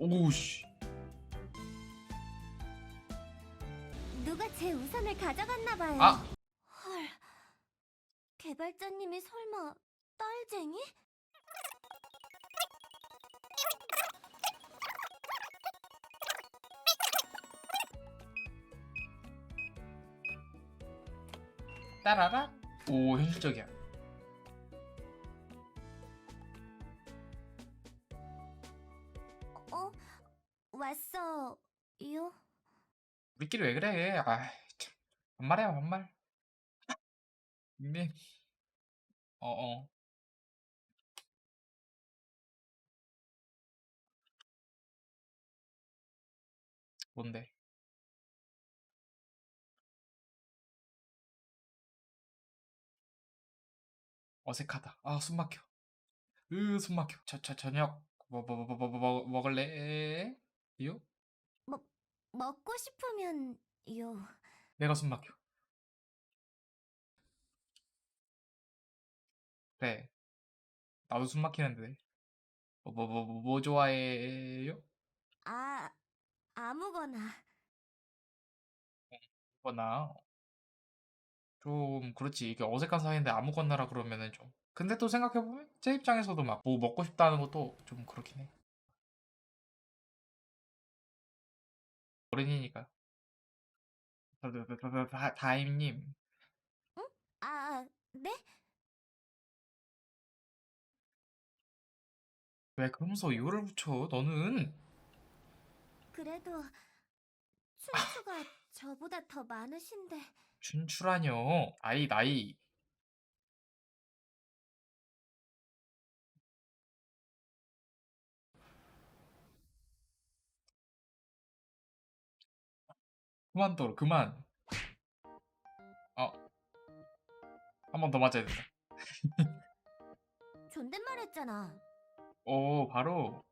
오우씨 누가 제 우산을 가져갔나 봐요. 아 헐. 개발자님이 설마 딸쟁이? 따라라 오 현실적이야 우리끼리 왜 그래? 아 참. 반말이야 반말. 닉네임 어어. 뭔데? 어색하다. 아 숨 막혀. 으 숨 막혀. 저, 저 저녁 뭐 뭐 뭐 뭐 뭐 뭐 먹을래? 요 먹고 싶으면요. 내가 숨 막혀. 그래 나도 숨 막히는데. 뭐 뭐 뭐 뭐 뭐 좋아해요? 아, 아무거나. 아무거나? 좀 그렇지. 이게 어색한 사이인데 아무거나라 그러면은 좀. 근데 또 생각해보면 제 입장에서도 막 뭐 먹고 싶다는 것도 좀 그렇긴 해 어른이니까 다- 다- 다- 다- 다- 다임님 아, 네? 왜 그러면서 이거를 붙여 너는 그래도 춘추가 저보다 더 많으신데. 춘추라뇨 아이 나이 그만 떨어 그만 어한 번 더 맞아야 된다 존댓말 했잖아. 오 바로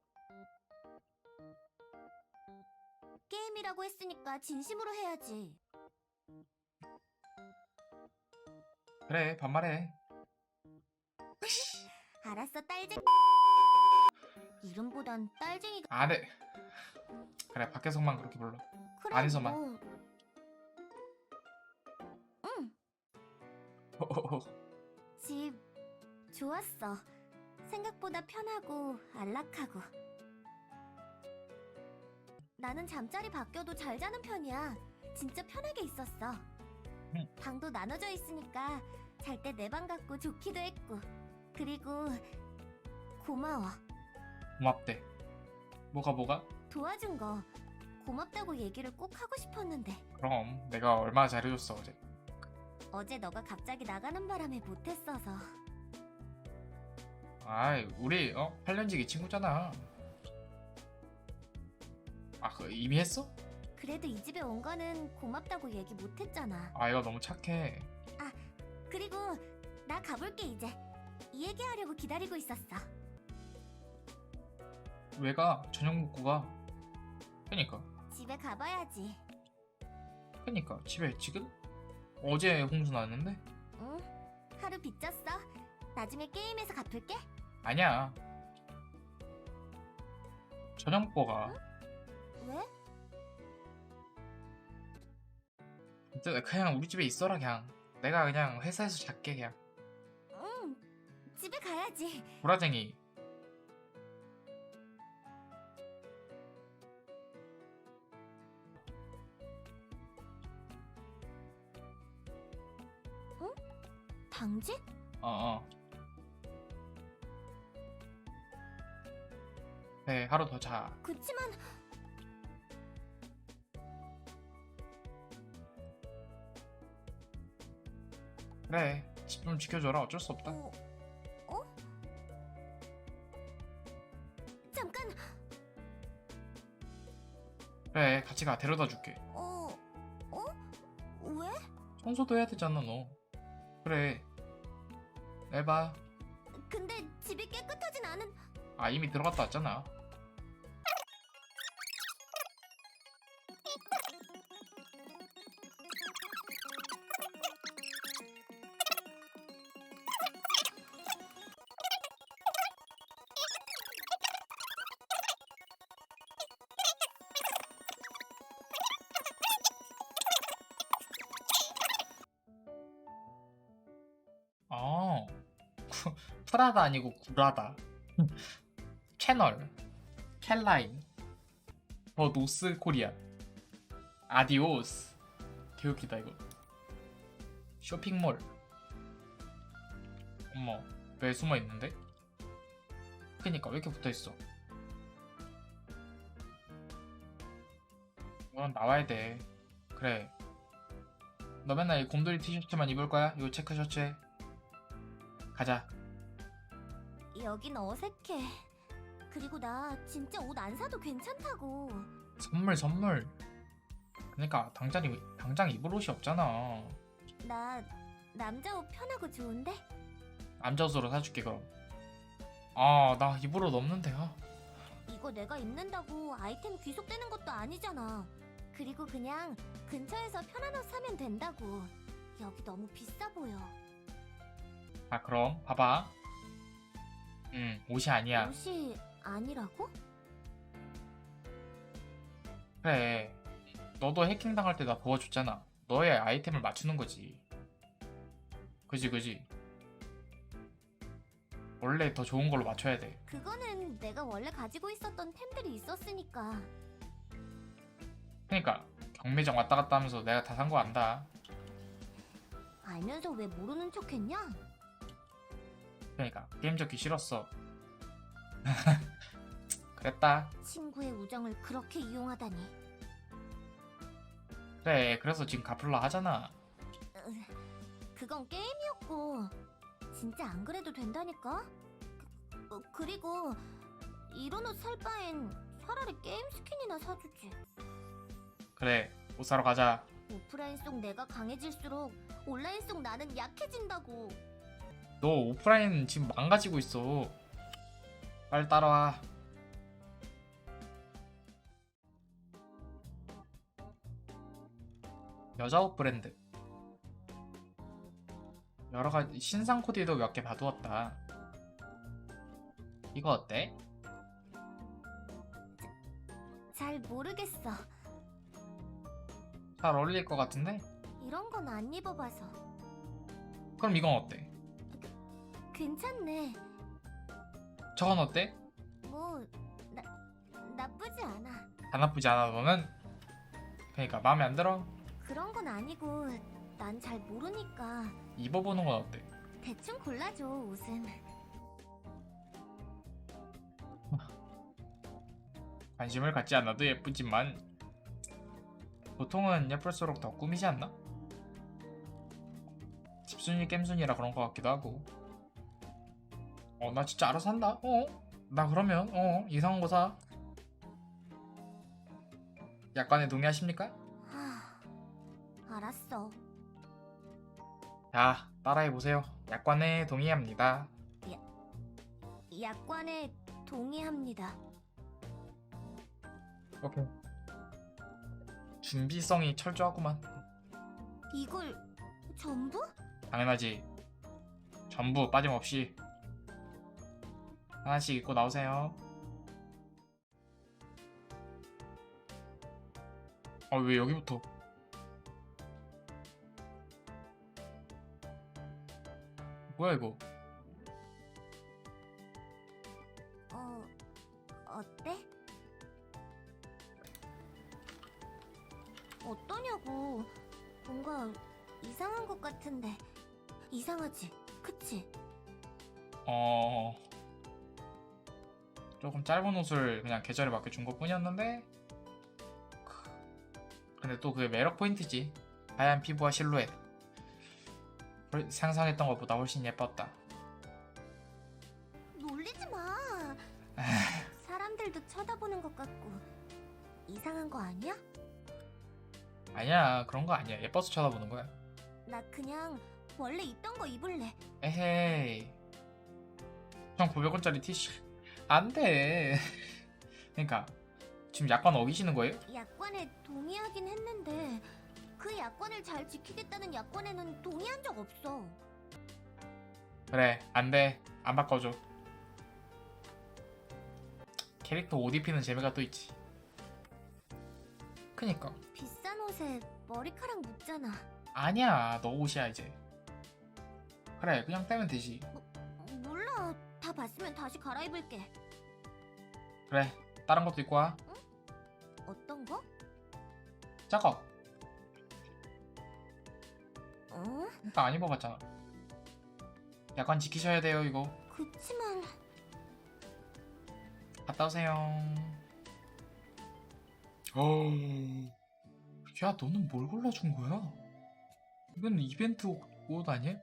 게임이라고 했으니까 진심으로 해야지. 그래 반말해 알았어, 딸쟁이. 이름보단 딸쟁이가 안해 그래 밖에서만 그렇게 불러 그래. 안에서만. 뭐. 응, 집 좋았어. 생각보다 편하고 안락하고. 나는 잠자리 바뀌어도 잘 자는 편이야. 진짜 편하게 있었어. 응. 방도 나눠져 있으니까 잘 때 내 방 같고 좋기도 했고. 그리고 고마워. 고맙대 뭐가 뭐가 도와준 거 고맙다고 얘기를 꼭 하고 싶었는데 그럼 내가 얼마나 잘해줬어 어제 어제 너가 갑자기 나가는 바람에 못했어서 아이 우리 어 8년지기 친구잖아 아 그, 이미 했어? 그래도 이 집에 온 거는 고맙다고 얘기 못했잖아. 아 이거 너무 착해 그리고 나 가볼게 이제. 이 얘기하려고 기다리고 있었어. 왜가 저녁 먹고 가 그니까 집에 가봐야지. 그니까 집에 지금 어제 홍수 나왔는데 응? 하루 빚졌어. 나중에 게임에서 갚을게. 아니야 저녁 먹고 가 왜? 그냥 우리 집에 있어라 그냥 내가 그냥 회사에서 잘게 그냥 응. 집에 가야지. 보라쟁이 당직? 어어 네 하루 더 자 그치만 그래 집 좀 지켜줘라 어쩔 수 없다 어? 어? 잠깐. 그래 같이 가 데려다 줄게 어? 어? 왜? 청소도 해야 되잖아 너 그래 내봐 근데 집이 깨끗하진 않은. 아 이미 들어갔다 왔잖아 프라다 아니고 구라다. 채널. 캘라인. 더 노스 코리아. 아디오스. 개웃기다 이거. 쇼핑몰. 어머 왜 숨어있는데? 그니까 왜 이렇게 붙어있어? 이건 나와야 돼. 그래. 너 맨날 이 곰돌이 티셔츠만 입을 거야? 이거 체크 셔츠에 가자 여긴 어색해. 그리고 나 진짜 옷 안 사도 괜찮다고. 선물 선물 그니까 당장, 입- 당장 입을 옷이 없잖아 나 남자 옷 편하고 좋은데? 남자 옷으로 사줄게 그럼 아 나 입을 옷 없는데 아. 이거 내가 입는다고 아이템 귀속되는 것도 아니잖아. 그리고 그냥 근처에서 편한 옷 사면 된다고. 여기 너무 비싸 보여. 아 그럼 봐봐 응 옷이 아니야. 옷이 아니라고? 그래. 너도 해킹 당할 때 나 도와줬잖아. 너의 아이템을 맞추는 거지. 그지 그지? 원래 더 좋은 걸로 맞춰야 돼. 그거는 내가 원래 가지고 있었던 템들이 있었으니까. 그니까 경매장 왔다 갔다 하면서 내가 다 산 거 안다. 알면서 왜 모르는 척했냐? 그러니까 게임 접기 싫었어. 그랬다. 친구의 우정을 그렇게 이용하다니. 그래. 그래서 지금 갚을라 하잖아. 그건 게임이었고 진짜 안 그래도 된다니까. 그, 어, 그리고 이런 옷 살 바엔 차라리 게임 스킨이나 사주지. 그래. 옷 사러 가자. 오프라인 속 내가 강해질수록 온라인 속 나는 약해진다고. 너 오프라인 지금 망가지고 있어. 빨리 따라와. 여자 옷 브랜드. 여러 가지 신상 코디도 몇 개 봐두었다. 이거 어때? 잘 모르겠어. 잘 어울릴 것 같은데? 이런 건 안 입어봐서. 그럼 이건 어때? 괜찮네. 저건 어때? 뭐 나, 나쁘지 않아. 안 나쁘지 않아 너는? 그러니까 마음에 안 들어? 그런 건 아니고 난 잘 모르니까 입어보는 건 어때? 대충 골라줘 옷은. 관심을 갖지 않아도 예쁘지만 보통은 예쁠수록 더 꾸미지 않나? 집순이 겜순이라 그런 것 같기도 하고 어 나 진짜 알아서 한다 어? 나 그러면 어 이상한 거 사 약관에 동의하십니까? 하, 알았어. 자 따라해 보세요 약관에 동의합니다 약관에 동의합니다. 오케이 준비성이 철저하구만 이걸 전부? 당연하지. 전부 빠짐없이 하나씩 입고 나오세요. 아 왜 여기부터? 뭐야 이거? 어, 어때? 어떠냐고. 뭔가 이상한 것 같은데. 이상하지? 그치? 어 조금 짧은 옷을 그냥 계절에 맞게 준 것 뿐이었는데 크, 근데 또 그게 매력 포인트지. 하얀 피부와 실루엣. 훨- 상상했던 것보다 훨씬 예뻤다. 놀리지 마. 사람들도 쳐다보는 것 같고. 이상한 거 아니야? 아니야. 그런 거 아니야. 예뻐서 쳐다보는 거야. 나 그냥 원래 입던 거 입을래. 에헤이. 1,900원짜리 티셔츠 안 돼 그러니까 지금 약관 어기시는 거예요? 약관에 동의하긴 했는데 그 약관을 잘 지키겠다는 약관에는 동의한 적 없어. 그래 안 돼 안 바꿔줘 캐릭터 옷 입히는 재미가 또 있지 그니까 비싼 옷에 머리카락 묻잖아. 아니야 너 옷이야 이제 그래 그냥 떼면 되지. 봤으면 다시 갈아입을게. 그래 다른 것도 입고 와 어떤 거? 작업 어? 나안 입어봤잖아 약간 지키셔야 돼요 이거 그치만 갔다 오세요 어... 야 너는 뭘 골라준 거야? 이건 이벤트 옷, 옷 아니야?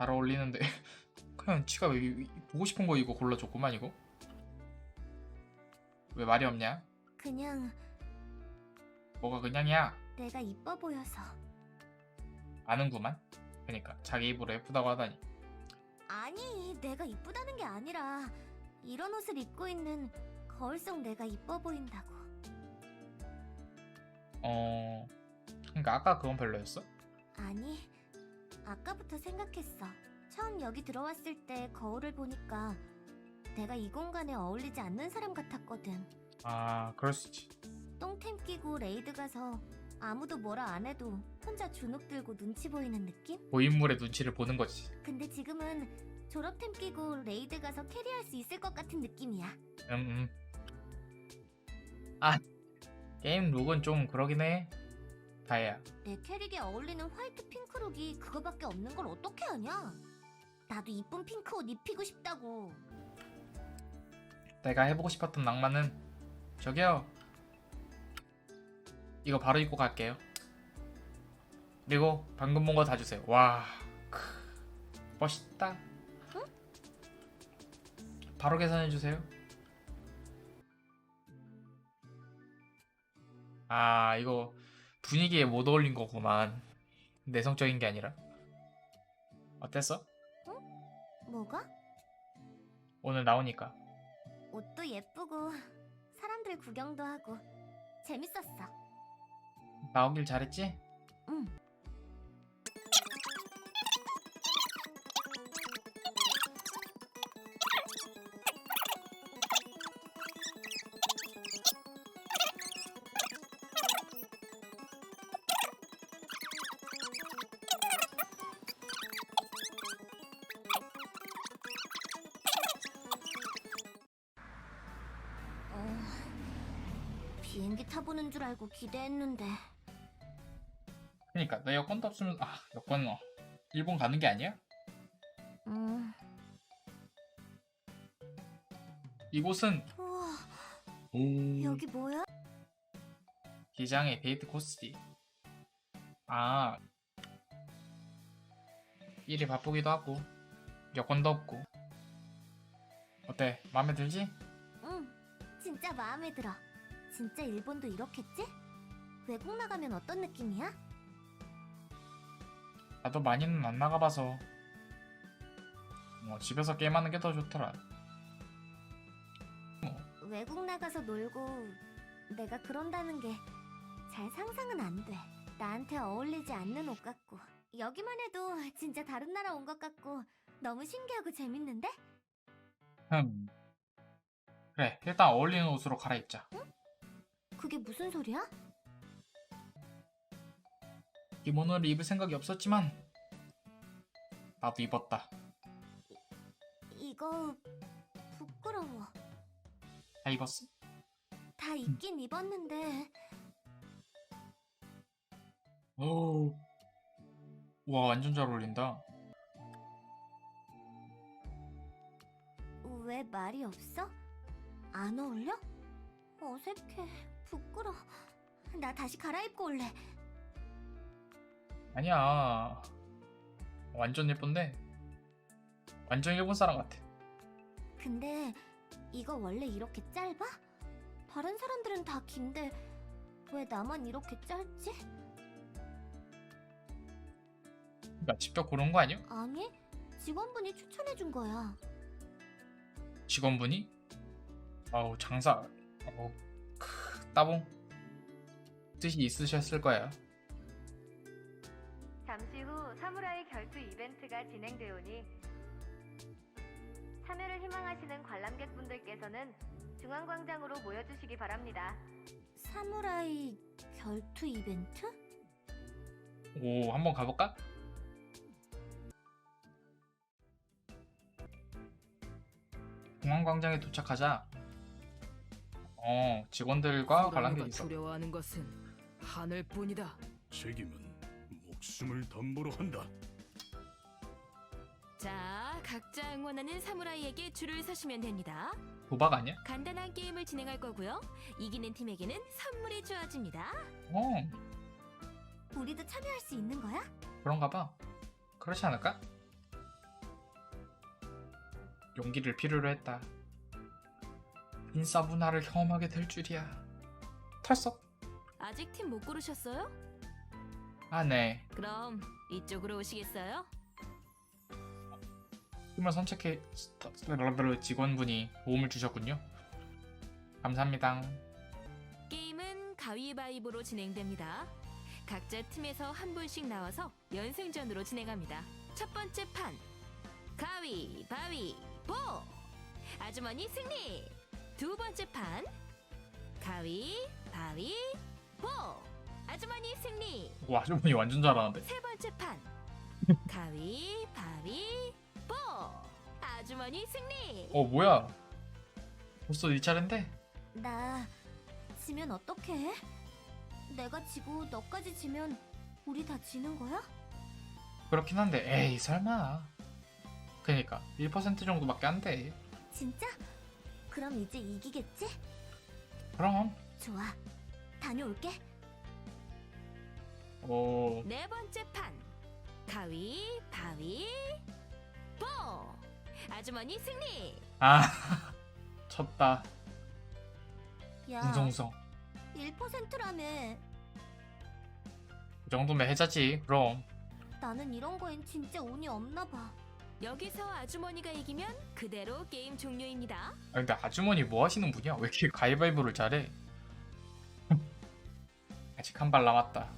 잘 어울리는데 그냥 지가 왜 이- 보고 싶은 거 이거 골라줬구만 이거 왜 말이 없냐? 그냥 뭐가 그냥이야 내가 이뻐 보여서. 아는구만 그니까 자기 입으로 예쁘다고 하다니 아니, 내가 이쁘다는 게 아니라 이런 옷을 입고 있는 거울 속 내가 이뻐 보인다고. 어... 그니까 아까 그건 별로였어? 아니, 아까부터 생각했어. 처음 여기 들어왔을 때 거울을 보니까 내가 이 공간에 어울리지 않는 사람 같았거든. 아 그럴 수 있지 똥템 끼고 레이드 가서 아무도 뭐라 안 해도 혼자 주눅 들고 눈치 보이는 느낌? 고인물의 눈치를 보는 거지 근데 지금은 졸업템 끼고 레이드 가서 캐리할 수 있을 것 같은 느낌이야. 음, 음. 아 게임 룩은 좀 그러긴 해 다혜야. 내 캐릭에 어울리는 화이트 핑크룩이 그거밖에 없는 걸 어떻게 아냐? 나도 이쁜 핑크 옷 입히고 싶다고. 내가 해보고 싶었던 낭만은 저기요. 이거 바로 입고 갈게요. 그리고 방금 본 거 다 주세요. 와 크, 멋있다. 바로 계산해 주세요. 아 이거 분위기에 못 어울린 거구만 내성적인 게 아니라 어땠어? 뭐가? 오늘 나오니까 옷도 예쁘고 사람들 구경도 하고 재밌었어. 나오길 잘했지? 응. 줄 알고 기대했는데 그니까 너 여권도 없으면 아 여권 어 일본 가는 게 아니야? 음, 이곳은 우와 오 여기 뭐야? 기장의 데이트 코스지 아 일이 바쁘기도 하고 여권도 없고 어때 마음에 들지? 응, 진짜 마음에 들어. 진짜 일본도 이렇겠지? 외국 나가면 어떤 느낌이야? 나도 많이는 안 나가봐서 뭐 집에서 게임하는 게 더 좋더라 외국 나가서 놀고 내가 그런다는 게 잘 상상은 안 돼. 나한테 어울리지 않는 옷 같고 여기만 해도 진짜 다른 나라 온 것 같고 너무 신기하고 재밌는데? 흠 그래 일단 어울리는 옷으로 갈아입자 그게 무슨 소리야? 기모노를 입을 생각이 없었지만 나도 입었다 이거 부끄러워. 다 입었어? 다 입긴 입었는데 오. 와 완전 잘 어울린다. 왜 말이 없어? 안 어울려? 어색해. 부끄러. 나 다시 갈아입고 올래. 아니야. 완전 예쁜데. 완전 일본 사람 같아. 근데 이거 원래 이렇게 짧아? 다른 사람들은 다 긴데 왜 나만 이렇게 짧지? 그러니까 직접 고른 거 아니야? 아니, 직원분이 추천해 준 거야. 직원분이? 아우 장사. 아우 크, 따봉 뜻이 있으셨을 거예요. 잠시 후 사무라이 결투 이벤트가 진행되오니 참여를 희망하시는 관람객분들께서는 중앙광장으로 모여주시기 바랍니다. 사무라이 결투 이벤트? 오 한번 가볼까? 중앙광장에 도착하자 어 직원들과 관람객이 있어 두려워하는 것은 하늘뿐이다. 책임은 목숨을 담보로 한다. 자, 각자 응원하는 사무라이에게 줄을 서시면 됩니다. 도박 아니야? 간단한 게임을 진행할 거고요. 이기는 팀에게는 선물이 주어집니다. 어 우리도 참여할 수 있는 거야? 그런가 봐 그렇지 않을까? 용기를 필요로 했다 인싸분할을 경험하게 될 줄이야 털썩 아직 팀 못 고르셨어요? 아 네 그럼 이쪽으로 오시겠어요? 팀을 선택해 직원분이 도움을 주셨군요 감사합니다 게임은 가위바위보로 진행됩니다. 각자 팀에서 한 분씩 나와서 연승전으로 진행합니다. 첫 번째 판 가위바위보 아주머니 승리. 두 번째 판 가위 바위 보 아주머니 승리. 와 아주머니 완전 잘하는데 세 번째 판 가위 바위 보 아주머니 승리. 어 뭐야 벌써 네 차례인데? 나 지면 어떡해? 내가 지고 너까지 지면 우리 다 지는 거야? 그렇긴 한데 에이 설마 그니까 1% 정도밖에 안돼 진짜? 그럼 이제 이기겠지? 그럼 좋아. 다녀올게. 오네 번째 판 가위 바위 보 아주머니 승리. 아 쳤다 야, 웅성웅성 1%라며. 그 정도면 해자지 그럼 나는 이런 거엔 진짜 운이 없나 봐. 여기서 아주머니가 이기면 그대로 게임 종료입니다. 아 근데 아주머니 뭐 하시는 분이야? 왜 이렇게 가위바위보를 잘해? 아직 한 발 남았다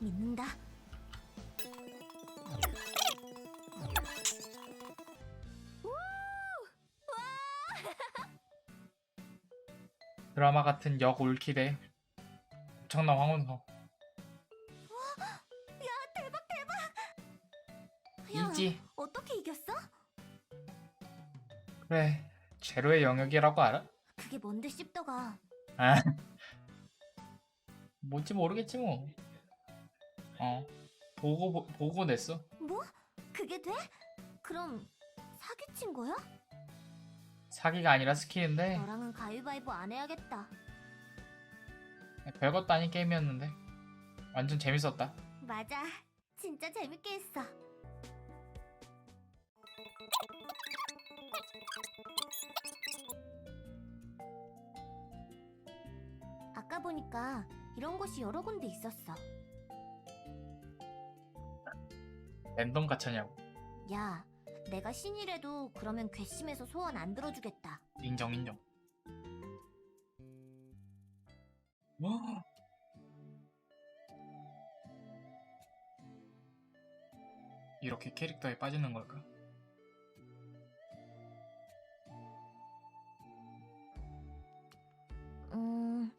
믿는다. 드라마 같은 역 올킬에 엄청난 황혼서 야, 이지 어떻게 이겼어? 그래 제로의 영역이라고 알아? 그게 뭔데 씹더가. 아 뭔지 모르겠지 뭐. 어 보고 보- 보고 냈어. 뭐? 그게 돼? 그럼 사기친 거야? 사기가 아니라 스킬인데 너랑은 가위바위보 안 해야겠다. 별것도 아닌 게임이었는데 완전 재밌었다. 맞아. 진짜 재밌게 했어. 아까 보니까 이런 곳이 여러 군데 있었어. 랜덤 가차냐고. 야, 내가 신이라도 그러면 괘씸해서 소원 안 들어주겠다. 인정 인정. 와. 이렇게 캐릭터에 빠지는 걸까? 음,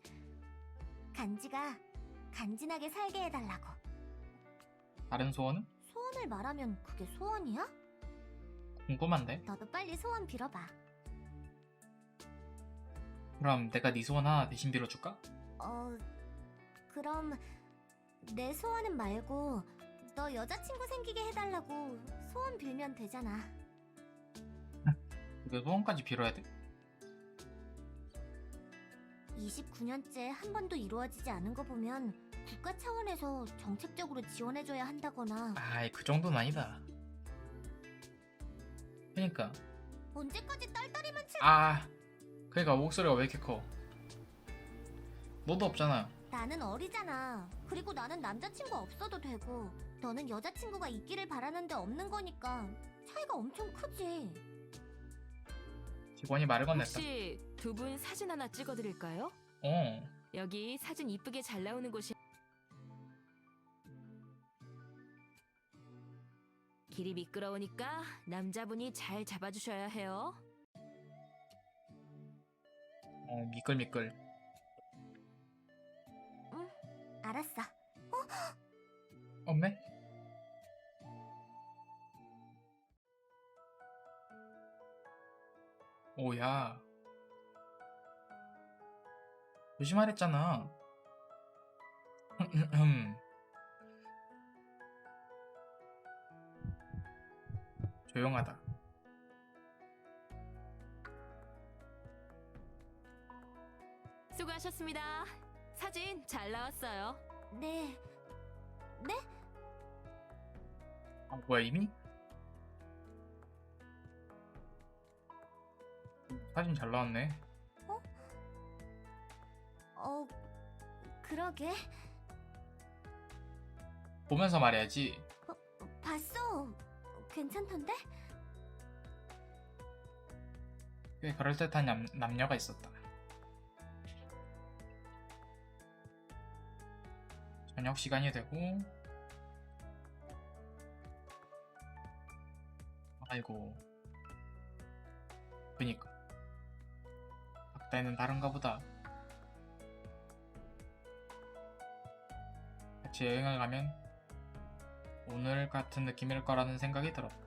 간지가 간지나게 살게 해달라고. 다른 소원은? 소원을 말하면 그게 소원이야? 궁금한데. 너도 빨리 소원 빌어봐. 그럼 내가 네 소원 하나 대신 빌어줄까? 어, 그럼 내 소원은 말고 너 여자친구 생기게 해달라고 소원 빌면 되잖아. 그 소원까지 빌어야 돼? 29년째 한 번도 이루어지지 않은 거 보면 국가 차원에서 정책적으로 지원해줘야 한다거나 아이 그 정도는 아니다. 그니까 언제까지 딸딸이만 칠... 아 그니까 목소리가 왜 이렇게 커? 너도 없잖아. 나는 어리잖아. 그리고 나는 남자친구 없어도 되고 너는 여자친구가 있기를 바라는데 없는 거니까 차이가 엄청 크지. 직원이 말을 건넸다. 혹시 두 분 사진 하나 찍어드릴까요? 어 여기 사진 이쁘게 잘 나오는 곳이 길이 미끄러우니까 남자분이 잘 잡아주셔야 해요. 어, 미끌미끌. 알았어. 없네? 오야. 조심하랬잖아. 조용하다. 수고하셨습니다. 사진 잘 나왔어요. 네. 아, 뭐야 이미? 사진 잘 나왔네. 어, 그러게. 보면서 말해야지. 봤어. 괜찮던데? 꽤 그럴듯한 남, 남녀가 있었다. 저녁 시간이 되고 아이고 그니까 박다이는 다른가 보다 같이 여행을 가면 오늘 같은 느낌일 거라는 생각이 들었다